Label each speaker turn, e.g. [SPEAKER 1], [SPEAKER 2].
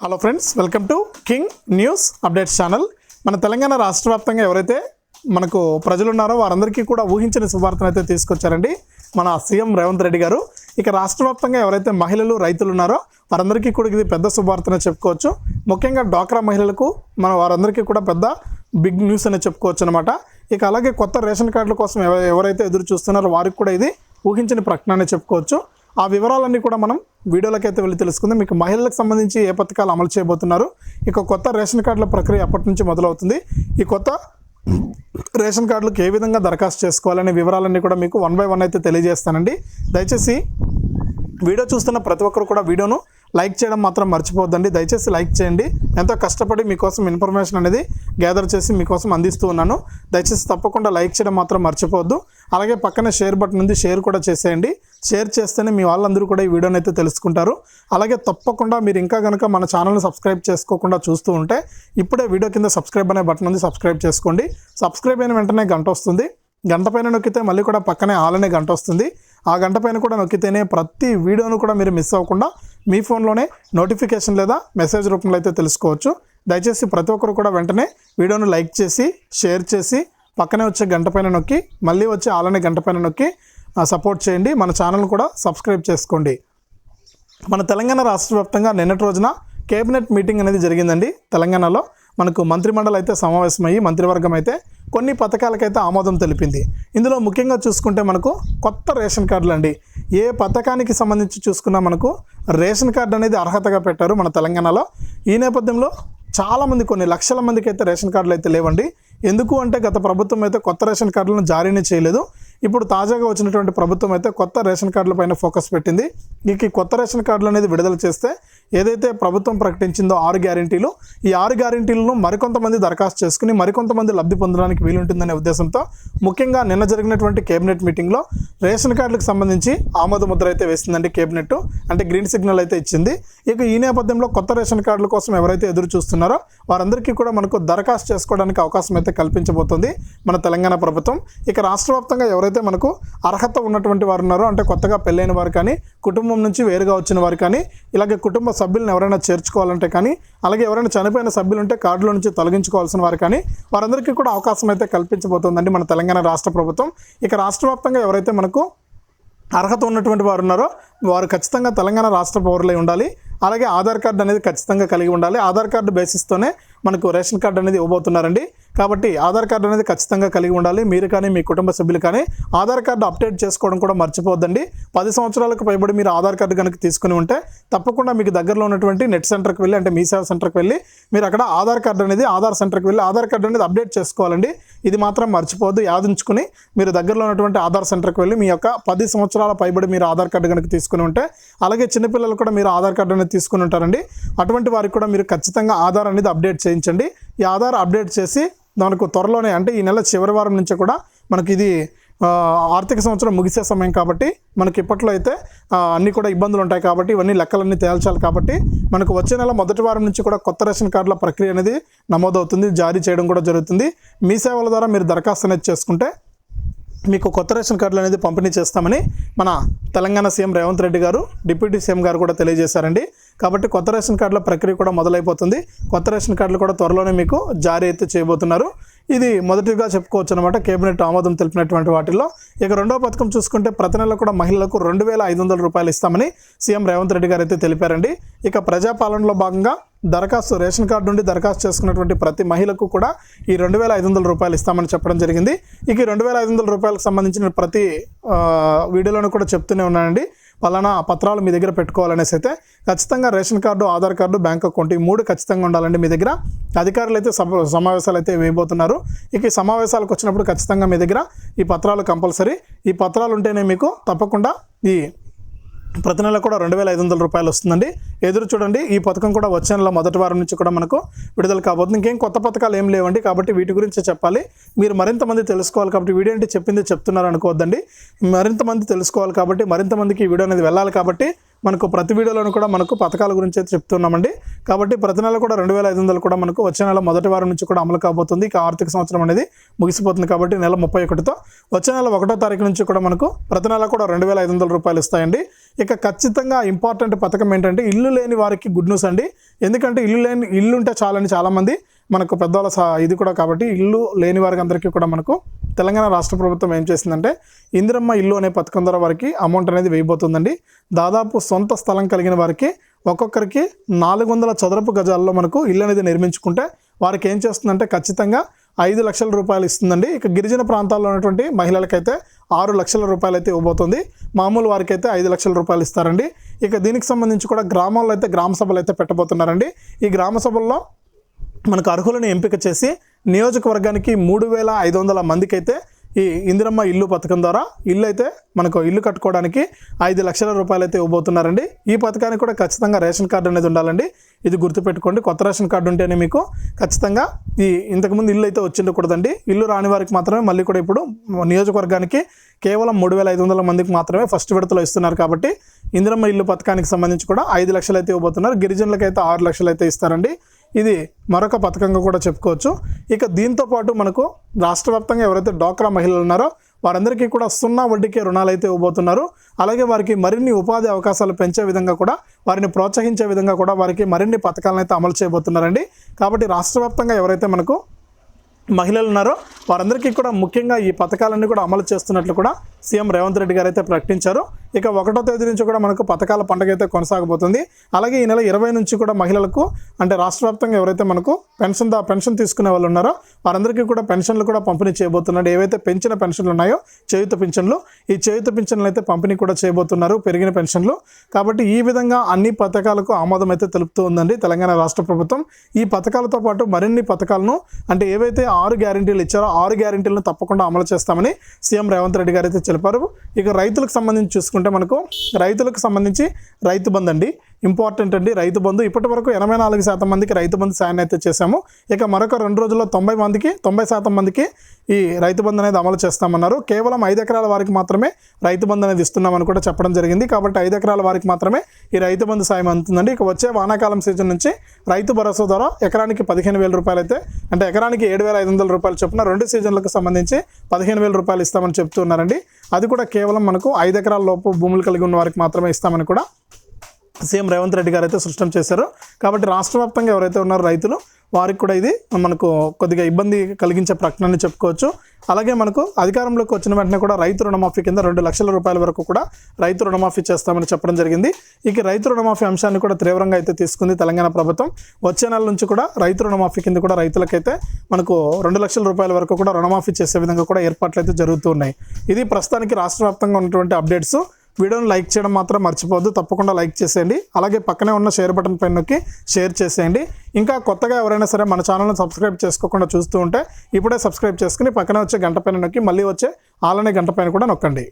[SPEAKER 1] Hello friends welcome to king news updates channel మన తెలంగాణ రాష్ట్ర వ్యాప్తంగా ఎవరైతే మనకు ప్రజలు ఉన్నారో వారందరికీ కూడా ఊహించిన శుభార్తను అయితే తీసుకొచ్చారండి మన సీఎం రేవంత్ రెడ్డి గారు. ఇక రాష్ట్ర వ్యాప్తంగా ఎవరైతే మహిళలు రైతులు ఉన్నారో వారందరికీ కూడా ఇది పెద్ద శుభార్తనే చెప్పుకోవచ్చు. ముఖ్యంగా డ్వాక్రా మహిళలకు మన వారందరికీ కూడా పెద్ద బిగ్ న్యూస్ అనే చెప్పుకోవచ్చు అనమాట ఇక అలాగే కొత్త రేషన్ కార్డుల కోసం ఎవ- ఎవరైతే ఎదురు చూస్తున్నారో వారికి కూడా ఇది ఊహించిన ప్రకటన చెప్పుకోవచ్చు. ఆ వివరాలన్నీ కూడా మనం వీడియోలోకి అయితే వెళ్ళి తెలుసుకుందాం. మీకు మహిళలకు సంబంధించి ఏ పథకాలు అమలు చేయబోతున్నారు? ఇక కొత్త రేషన్ కార్డుల ప్రక్రియ అప్పటి నుంచి మొదలవుతుంది. ఈ కొత్త రేషన్ కార్డులకు ఏ విధంగా దరఖాస్తు చేసుకోవాలనే వివరాలన్నీ కూడా మీకు వన్ బై వన్ అయితే తెలియజేస్తానండి. దయచేసి వీడియో చూస్తున్న ప్రతి ఒక్కరు కూడా వీడియోను లైక్ చేయడం మాత్రం మర్చిపోద్దండి దయచేసి లైక్ చేయండి. ఎంతో కష్టపడి మీకోసం ఇన్ఫర్మేషన్ అనేది గ్యాదర్ చేసి మీకోసం అందిస్తూ ఉన్నాను. దయచేసి తప్పకుండా లైక్ చేయడం మాత్రం మర్చిపోవద్దు. అలాగే పక్కనే షేర్ బటన్ ఉంది. షేర్ కూడా చేసేయండి. షేర్ చేస్తేనే మీ వాళ్ళందరూ కూడా ఈ వీడియోని అయితే తెలుసుకుంటారు. అలాగే తప్పకుండా మీరు ఇంకా కనుక మన ఛానల్ని సబ్స్క్రైబ్ చేసుకోకుండా చూస్తూ ఉంటే ఇప్పుడే వీడియో కింద సబ్స్క్రైబ్ అనే బటన్ ఉంది. సబ్స్క్రైబ్ చేసుకోండి. సబ్స్క్రైబ్ అయిన వెంటనే గంట వస్తుంది. గంట పైన నొక్కితే మళ్ళీ కూడా పక్కనే ఆల్ అనే గంట వస్తుంది. ఆ గంట పైన కూడా నొక్కితేనే ప్రతి వీడియోను కూడా మీరు మిస్ అవ్వకుండా మీ ఫోన్లోనే నోటిఫికేషన్ లేదా మెసేజ్ రూపంలో అయితే తెలుసుకోవచ్చు. దయచేసి ప్రతి ఒక్కరు కూడా వెంటనే వీడియోను లైక్ చేసి షేర్ చేసి పక్కనే వచ్చే గంట పైన నొక్కి మళ్ళీ వచ్చే ఆలనే గంట పైన నొక్కి సపోర్ట్ చేయండి. మన ఛానల్ కూడా సబ్స్క్రైబ్ చేసుకోండి. మన తెలంగాణ రాష్ట్ర వ్యాప్తంగా నిన్నటి రోజున కేబినెట్ మీటింగ్ అనేది జరిగిందండి తెలంగాణలో. మనకు మంత్రిమండలి అయితే సమావేశమయ్యి మంత్రివర్గం అయితే కొన్ని పథకాలకైతే ఆమోదం తెలిపింది. ఇందులో ముఖ్యంగా చూసుకుంటే మనకు కొత్త రేషన్ కార్డులు అండి. ఏ పథకానికి సంబంధించి చూసుకున్నా మనకు రేషన్ కార్డు అనేది అర్హతగా పెట్టారు మన తెలంగాణలో. ఈ నేపథ్యంలో చాలామంది కొన్ని లక్షల మందికి అయితే రేషన్ కార్డులు అయితే లేవండి. ఎందుకు అంటే గత ప్రభుత్వం అయితే కొత్త రేషన్ కార్డులను జారీనే చేయలేదు. ఇప్పుడు తాజాగా వచ్చినటువంటి ప్రభుత్వం అయితే కొత్త రేషన్ కార్డుల పైన ఫోకస్ పెట్టింది. ఇక ఈ కొత్త రేషన్ కార్డులు అనేది విడుదల చేస్తే ఏదైతే ప్రభుత్వం ప్రకటించిందో ఆరు గ్యారంటీలు ఈ ఆరు గ్యారంటీలను మరికొంతమంది దరఖాస్తు చేసుకుని మరికొంతమంది లబ్ధి పొందడానికి వీలుంటుందనే ఉద్దేశంతో ముఖ్యంగా నిన్న జరిగినటువంటి కేబినెట్ మీటింగ్లో రేషన్ కార్డులకు సంబంధించి ఆమోద ముద్ర అయితే వేసిందండి కేబినెట్. అంటే గ్రీన్ సిగ్నల్ అయితే ఇచ్చింది. ఇక ఈ నేపథ్యంలో కొత్త రేషన్ కార్డుల కోసం ఎవరైతే ఎదురు చూస్తున్నారో వారందరికీ కూడా మనకు దరఖాస్తు చేసుకోవడానికి అవకాశం అయితే కల్పించబోతుంది మన తెలంగాణ ప్రభుత్వం. ఇక రాష్ట్ర ఎవరైతే ఎవరైతే మనకు అర్హత ఉన్నటువంటి వారు ఉన్నారో అంటే కొత్తగా పెళ్ళైన వారు కానీ కుటుంబం నుంచి వేరుగా వచ్చిన వారు కానీ ఇలాగే కుటుంబ సభ్యులను ఎవరైనా చేర్చుకోవాలంటే కానీ అలాగే ఎవరైనా చనిపోయిన సభ్యులు ఉంటే కార్డులో నుంచి తొలగించుకోవాల్సిన వారు కానీ వారందరికీ కూడా అవకాశం అయితే కల్పించబోతోందండి మన తెలంగాణ రాష్ట్ర ప్రభుత్వం. ఇక రాష్ట్ర వ్యాప్తంగా ఎవరైతే మనకు అర్హత ఉన్నటువంటి వారు ఉన్నారో వారు ఖచ్చితంగా తెలంగాణ రాష్ట్ర పౌరులై ఉండాలి. అలాగే ఆధార్ కార్డు అనేది ఖచ్చితంగా కలిగి ఉండాలి. ఆధార్ కార్డు బేసిస్తోనే మనకు రేషన్ కార్డు అనేది ఇవ్వబోతున్నారండి. కాబట్టి ఆధార్ కార్డు అనేది ఖచ్చితంగా కలిగి ఉండాలి. మీరు కానీ మీ కుటుంబ సభ్యులు కానీ ఆధార్ కార్డు అప్డేట్ చేసుకోవడం కూడా మర్చిపోద్దండి పది సంవత్సరాలకు పైబడి మీరు ఆధార్ కార్డు కనుక తీసుకుని ఉంటే తప్పకుండా మీకు దగ్గరలో ఉన్నటువంటి నెట్ సెంటర్కి వెళ్ళి అంటే మీ సేవ సెంటర్కి వెళ్ళి మీరు అక్కడ ఆధార్ కార్డు అనేది ఆధార్ సెంటర్కి వెళ్ళి ఆధార్ కార్డు అనేది అప్డేట్ చేసుకోవాలండి. ఇది మాత్రం మర్చిపోద్దు యాదించుకుని మీరు దగ్గరలో ఉన్నటువంటి ఆధార్ సెంటర్కి వెళ్ళి మీ యొక్క పది సంవత్సరాల పైబడి మీరు ఆధార్ కార్డు కనుక తీసుకుని ఉంటే అలాగే చిన్నపిల్లలు కూడా మీరు ఆధార్ కార్డు అనేది తీసుకుని ఉంటారండి. అటువంటి వారికి కూడా మీరు ఖచ్చితంగా ఆధార్ అనేది అప్డేట్ చేయించండి. ఈ ఆధార్ అప్డేట్ చేసి మనకు త్వరలోనే అంటే ఈ నెల చివరి వారం నుంచి కూడా మనకి ఇది ఆర్థిక సంవత్సరం ముగిసే సమయం కాబట్టి మనకి ఇప్పట్లో అయితే అన్నీ కూడా ఇబ్బందులు ఉంటాయి కాబట్టి ఇవన్నీ లెక్కలన్నీ తేల్చాలి కాబట్టి మనకు వచ్చే నెల మొదటి వారం నుంచి కూడా కొత్త రేషన్ కార్డుల ప్రక్రియ అనేది నమోదవుతుంది జారీ చేయడం కూడా జరుగుతుంది. మీ సేవల ద్వారా మీరు దరఖాస్తు అనేది చేసుకుంటే మీకు కొత్త రేషన్ కార్డులు అనేది పంపిణీ చేస్తామని మన తెలంగాణ సీఎం రేవంత్ రెడ్డి గారు డిప్యూటీ సీఎం గారు కూడా తెలియజేశారండి. కాబట్టి కొత్త రేషన్ కార్డుల ప్రక్రియ కూడా మొదలైపోతుంది. కొత్త రేషన్ కార్డులు కూడా త్వరలోనే మీకు జారీ అయితే చేయబోతున్నారు. ఇది మొదటిగా చెప్పుకోవచ్చు అనమాట కేబినెట్ ఆమోదం తెలిపినటువంటి వాటిల్లో. ఇక రెండో పథకం చూసుకుంటే ప్రతి నెల కూడా మహిళలకు రెండు వేల ఐదు వందల రూపాయలు ఇస్తామని సీఎం రేవంత్ రెడ్డి గారు అయితే తెలిపారండి. ఇక ప్రజాపాలనలో భాగంగా దరఖాస్తు రేషన్ కార్డు నుండి దరఖాస్తు చేసుకున్నటువంటి ప్రతి మహిళకు కూడా ఈ రెండు వేల ఐదు వందల రూపాయలు ఇస్తామని చెప్పడం జరిగింది. ఇక ఈ రెండు వేల ఐదు వందల రూపాయలకు సంబంధించిన ప్రతి వీడియోలను వీడియోలోనూ కూడా చెప్తూనే ఉన్నానండి. పలానా పత్రాలు మీ దగ్గర పెట్టుకోవాలనేసి అయితే ఖచ్చితంగా ration card Aadhaar card bank account ఈ మూడు ఖచ్చితంగా ఉండాలండి మీ దగ్గర. అధికారులు అయితే సమావేశాలు అయితే వేయబోతున్నారు. ఇక ఈ సమావేశాలకు వచ్చినప్పుడు ఖచ్చితంగా మీ దగ్గర ఈ పత్రాలు కంపల్సరీ. ఈ పత్రాలు ఉంటేనే మీకు తప్పకుండా ఈ ప్రతి నెల కూడా రెండు వేల ఐదు వందల రూపాయలు వస్తుందండి. ఎదురు చూడండి ఈ పథకం కూడా వచ్చే నెల మొదటి వారం నుంచి కూడా మనకు విడుదల కాబోతుంది. ఇంకేం కొత్త పథకాలు ఏం లేవండి కాబట్టి వీటి గురించి చెప్పాలి. మీరు మరింత మంది తెలుసుకోవాలి కాబట్టి వీడియో అంటే చెప్పింది చెప్తున్నారు అనుకోవద్దండి. మరింత మంది తెలుసుకోవాలి కాబట్టి మరింత మందికి ఈ వీడియో అనేది వెళ్ళాలి కాబట్టి మనకు ప్రతి వీడియోలోనూ కూడా మనకు పథకాల గురించి అయితే చెప్తున్నామండి. కాబట్టి ప్రతి నెల కూడా రెండు వేల ఐదు వందలు కూడా మనకు వచ్చే నెల మొదటి వారం నుంచి కూడా అమలు కాబోతుంది. ఇక ఆర్థిక సంవత్సరం అనేది ముగిసిపోతుంది కాబట్టి నెల ముప్పై ఒకటితో వచ్చే నెల ఒకటో తారీఖు నుంచి కూడా మనకు ప్రతి నెల కూడా రెండు వేల ఐదు వందల రూపాయలు ఇస్తాయండి. ఇక ఖచ్చితంగా ఇంపార్టెంట్ పథకం ఏంటంటే ఇల్లు లేని వారికి గుడ్ న్యూస్ అండి. ఎందుకంటే ఇల్లు లేని ఇల్లు ఉంటే చాలని చాలామంది. మనకు పెద్దవాళ్ళ ఇది కూడా కాబట్టి ఇల్లు లేని వారికి అందరికీ కూడా మనకు తెలంగాణ రాష్ట్ర ప్రభుత్వం ఏం చేసిందంటే ఇందిరమ్మ ఇల్లు అనే పథకం ద్వారా వారికి అమౌంట్ అనేది వేయబోతుందండి. దాదాపు సొంత స్థలం కలిగిన వారికి ఒక్కొక్కరికి నాలుగు వందల చదరపు గజాల్లో మనకు ఇల్లు అనేది నిర్మించుకుంటే వారికి ఏం చేస్తుందంటే ఖచ్చితంగా ఐదు లక్షల రూపాయలు ఇస్తుందండి. ఇక గిరిజన ప్రాంతాల్లో ఉన్నటువంటి మహిళలకైతే ఆరు లక్షల రూపాయలు అయితే ఇవ్వబోతుంది. మామూలు వారికి అయితే ఐదు లక్షల రూపాయలు ఇస్తారండి. ఇక దీనికి సంబంధించి కూడా గ్రామాల్లో అయితే గ్రామ సభలు అయితే పెట్టబోతున్నారండి. ఈ గ్రామ సభల్లో మనకు అర్హులను ఎంపిక చేసి నియోజకవర్గానికి మూడు వేల ఐదు వందల మందికి అయితే ఈ ఇందిరమ్మ ఇల్లు పథకం ద్వారా ఇల్లు అయితే మనకు ఇల్లు కట్టుకోవడానికి ఐదు లక్షల రూపాయలు అయితే ఇవ్వబోతున్నారండి. ఈ పథకానికి కూడా ఖచ్చితంగా రేషన్ కార్డు అనేది ఉండాలండి. ఇది గుర్తుపెట్టుకోండి. కొత్త రేషన్ కార్డు ఉంటేనే మీకు ఖచ్చితంగా ఈ ఇంతకుముందు ఇల్లు అయితే వచ్చిండకూడదండి ఇల్లు రాని వారికి మాత్రమే మళ్ళీ కూడా ఇప్పుడు నియోజకవర్గానికి కేవలం మూడు వేల ఐదు వందల మందికి మాత్రమే ఫస్ట్ విడతలో ఇస్తున్నారు కాబట్టి ఇందిరమ్మ ఇల్లు పథకానికి సంబంధించి కూడా ఐదు లక్షలు అయితే ఇవ్వబోతున్నారు. గిరిజనులకు అయితే ఆరు లక్షలు అయితే ఇస్తారండి. ఇది మరొక పథకంగా కూడా చెప్పుకోవచ్చు. ఇక దీంతో పాటు మనకు రాష్ట్ర వ్యాప్తంగా ఎవరైతే డోక్రా మహిళలు ఉన్నారో వారందరికీ కూడా సున్నా వడ్డీకే రుణాలు అయితే ఇవ్వబోతున్నారు. అలాగే వారికి మరిన్ని ఉపాధి అవకాశాలు పెంచే విధంగా కూడా వారిని ప్రోత్సహించే విధంగా కూడా వారికి మరిన్ని పథకాలను అయితే అమలు చేయబోతున్నారండి. కాబట్టి రాష్ట్ర వ్యాప్తంగా ఎవరైతే మనకు మహిళలు ఉన్నారో వారందరికీ కూడా ముఖ్యంగా ఈ పథకాలన్నీ కూడా అమలు చేస్తున్నట్లు కూడా సీఎం రేవంత్ రెడ్డి గారు అయితే ప్రకటించారు. ఇక ఒకటో తేదీ నుంచి కూడా మనకు పథకాల పండుగ అయితే కొనసాగబోతుంది. అలాగే ఈ నెల ఇరవై నుంచి కూడా మహిళలకు అంటే రాష్ట్ర వ్యాప్తంగా ఎవరైతే మనకు పెన్షన్ దా పెన్షన్ తీసుకునే వాళ్ళు ఉన్నారో వారందరికీ కూడా పెన్షన్లు కూడా పంపిణీ చేయబోతున్నాడు ఏవైతే పెంచిన పెన్షన్లు ఉన్నాయో చేయుత పెన్షన్లు ఈ చేయుత పెన్షన్లు అయితే పంపిణీ కూడా చేయబోతున్నారు పెరిగిన పెన్షన్లు. కాబట్టి ఈ విధంగా అన్ని పథకాలకు ఆమోదం అయితే తెలుపుతూ ఉందండి తెలంగాణ రాష్ట్ర ప్రభుత్వం. ఈ పథకాలతో పాటు మరిన్ని పథకాలను అంటే ఏవైతే ఆరు గ్యారెంటీలు ఇచ్చారో ఆరు గ్యారెంటీలను తప్పకుండా అమలు చేస్తామని సీఎం రేవంత్ రెడ్డి గారు అయితే తెలిపారు. ఇక రైతులకు సంబంధించి చూసుకుంటే మనకు రైతులకు సంబంధించి రైతు బంద్ అండి ఇంపార్టెంట్ అండి. రైతు బంధు ఇప్పటి వరకు ఎనభై నాలుగు శాతం మందికి రైతు బంధు సాయం అయితే చేశాము. ఇక మరొక రెండు రోజుల్లో తొంభై మందికి తొంభై శాతం మందికి ఈ రైతు బంధు అనేది అమలు చేస్తామన్నారు. కేవలం ఐదు ఎకరాల వారికి మాత్రమే రైతు బంధు అనేది ఇస్తున్నామని కూడా చెప్పడం జరిగింది. కాబట్టి ఐదు ఎకరాల వారికి మాత్రమే ఈ రైతు బంధు సాయం అందుతుందండి. ఇక వచ్చే వానాకాలం సీజన్ నుంచి రైతు భరోసా ద్వారా ఎకరానికి పదిహేను వేల రూపాయలు అయితే అంటే ఎకరానికి ఏడు వేల ఐదు వందల రూపాయలు చొప్పున రెండు సీజన్లకు సంబంధించి పదిహేను వేల రూపాయలు ఇస్తామని చెప్తున్నారండి అది కూడా కేవలం మనకు ఐదు ఎకరాల లోపు భూములు కలిగి ఉన్న వారికి మాత్రమే ఇస్తామని కూడా సీఎం రేవంత్ రెడ్డి గారు అయితే సృష్టం చేశారు. కాబట్టి రాష్ట్ర వ్యాప్తంగా ఎవరైతే ఉన్నారో రైతులు వారికి కూడా ఇది మనకు కొద్దిగా ఇబ్బంది కలిగించే ప్రకటన చెప్పుకోవచ్చు. అలాగే మనకు అధికారంలోకి వచ్చిన వెంటనే కూడా రైతు రుణమాఫీ కింద రెండు లక్షల రూపాయల వరకు కూడా రైతు రుణమాఫీ చేస్తామని చెప్పడం జరిగింది. ఇక రైతు రుణమాఫీ అంశాన్ని కూడా తీవ్రంగా అయితే తీసుకుంది తెలంగాణ ప్రభుత్వం. వచ్చే నెల నుంచి కూడా రైతు రుణమాఫీ కింద కూడా రైతులకైతే మనకు రెండు లక్షల రూపాయల వరకు కూడా రుణమాఫీ చేసే విధంగా కూడా ఏర్పాట్లు అయితే జరుగుతూ ఉన్నాయి. ఇది ప్రస్తుతానికి రాష్ట్ర వ్యాప్తంగా ఉన్నటువంటి అప్డేట్స్. వీడియోని లైక్ చేయడం మాత్రం మర్చిపోవద్దు. తప్పకుండా లైక్ చేసేయండి. అలాగే పక్కనే ఉన్న షేర్ బటన్ పైన నొక్కి షేర్ చేసేయండి. ఇంకా కొత్తగా ఎవరైనా సరే మన ఛానల్ని సబ్స్క్రైబ్ చేసుకోకుండా చూస్తూ ఉంటే ఇప్పుడే సబ్స్క్రైబ్ చేసుకుని పక్కనే వచ్చే గంట పైన నొక్కి మళ్ళీ వచ్చే ఆలనే గంట పైన కూడా నొక్కండి.